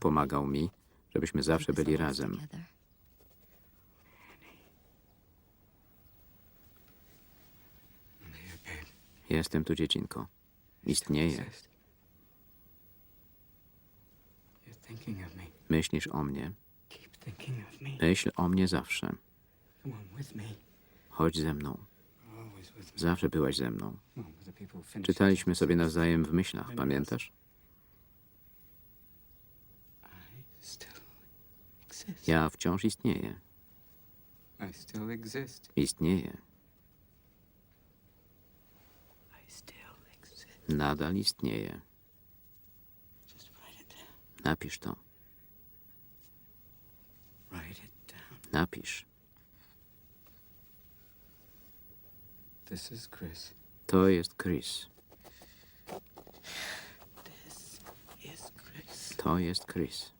Pomagał mi, żebyśmy zawsze byli razem. Jestem tu, dziecinko. Istnieję. Myślisz o mnie. Myśl o mnie zawsze. Chodź ze mną. Zawsze byłaś ze mną. Czytaliśmy sobie nawzajem w myślach, pamiętasz? I still exist. Ja wciąż istnieję. I still exist. Istnieję. I still exist. Nadal istnieję. Napisz to. Napisz. This is Chris. To jest Chris. This is Chris. To jest Chris.